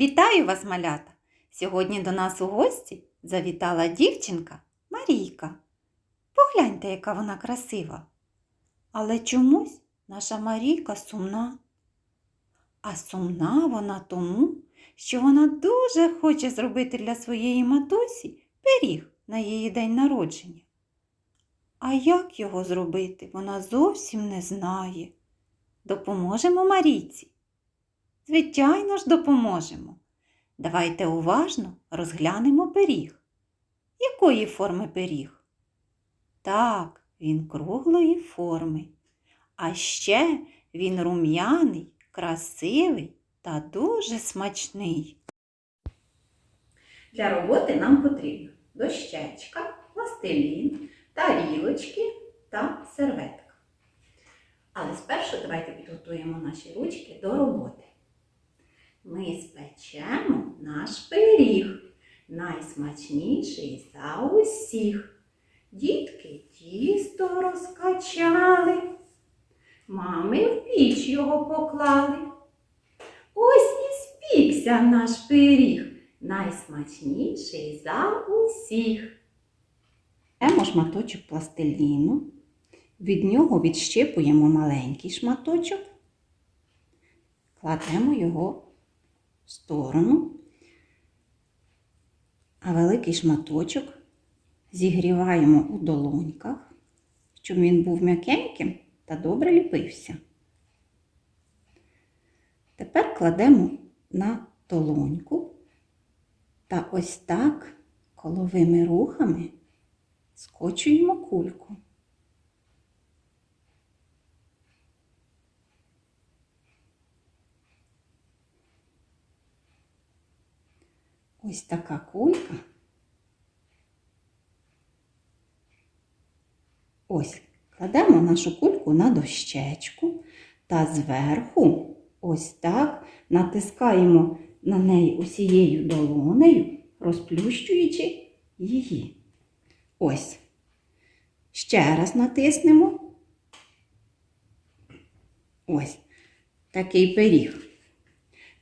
Вітаю вас, малята! Сьогодні до нас у гості завітала дівчинка Марійка. Погляньте, яка вона красива. Але чомусь наша Марійка сумна. А сумна вона тому, що вона дуже хоче зробити для своєї матусі пиріг на її день народження. А як його зробити, вона зовсім не знає. Допоможемо Марійці? Звичайно ж, допоможемо. Давайте уважно розглянемо пиріг. Якої форми пиріг? Так, він круглої форми. А ще він рум'яний, красивий та дуже смачний. Для роботи нам потрібна дощечка, пластилін, тарілочки та серветка. Але спершу давайте підготуємо наші ручки до роботи. Ми спечемо наш пиріг, найсмачніший за усіх. Дітки тісто розкачали, мами в піч його поклали. Ось і спікся наш пиріг, найсмачніший за усіх. Беремо шматочок пластиліну, від нього відщипуємо маленький шматочок, кладемо його сторону, а великий шматочок зігріваємо у долоньках, щоб він був м'якеньким та добре ліпився. Тепер кладемо на долоньку та ось так коловими рухами скочуємо кульку. Ось така кулька. Ось, кладемо нашу кульку на дощечку та зверху ось так натискаємо на неї усією долонею, розплющуючи її. Ось. Ще раз натиснемо. Ось такий пиріг.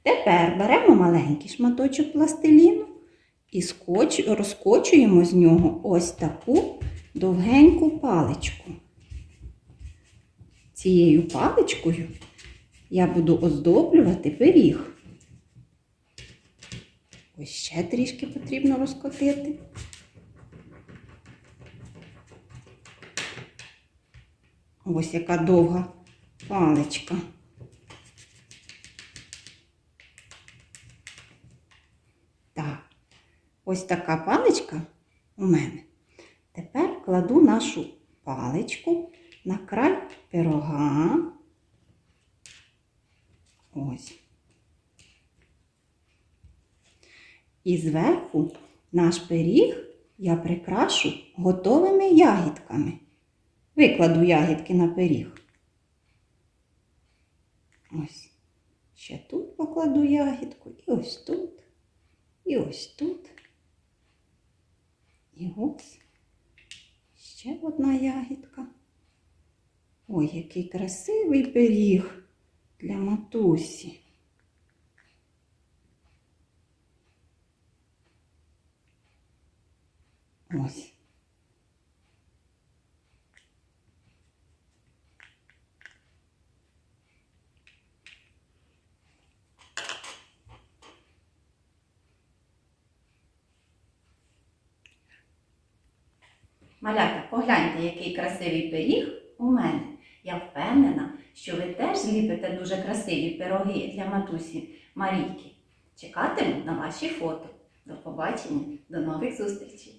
Тепер беремо маленький шматочок пластиліну і розкочуємо з нього ось таку довгеньку паличку. Цією паличкою я буду оздоблювати пиріг. Ось ще трішки потрібно розкотити. Ось яка довга паличка. Так, ось така паличка у мене. Тепер кладу нашу паличку на край пирога. Ось. І зверху наш пиріг я прикрашу готовими ягідками. Викладу ягідки на пиріг. Ось. Ще тут покладу ягідку, і ось тут, і ось тут. І ось ще одна ягідка. Ой, який красивий пиріг для матусі. Ось. Малята, погляньте, який красивий пиріг у мене. Я впевнена, що ви теж зліпите дуже красиві пироги для матусі Марійки. Чекатиму на ваші фото. До побачення, до нових зустрічей!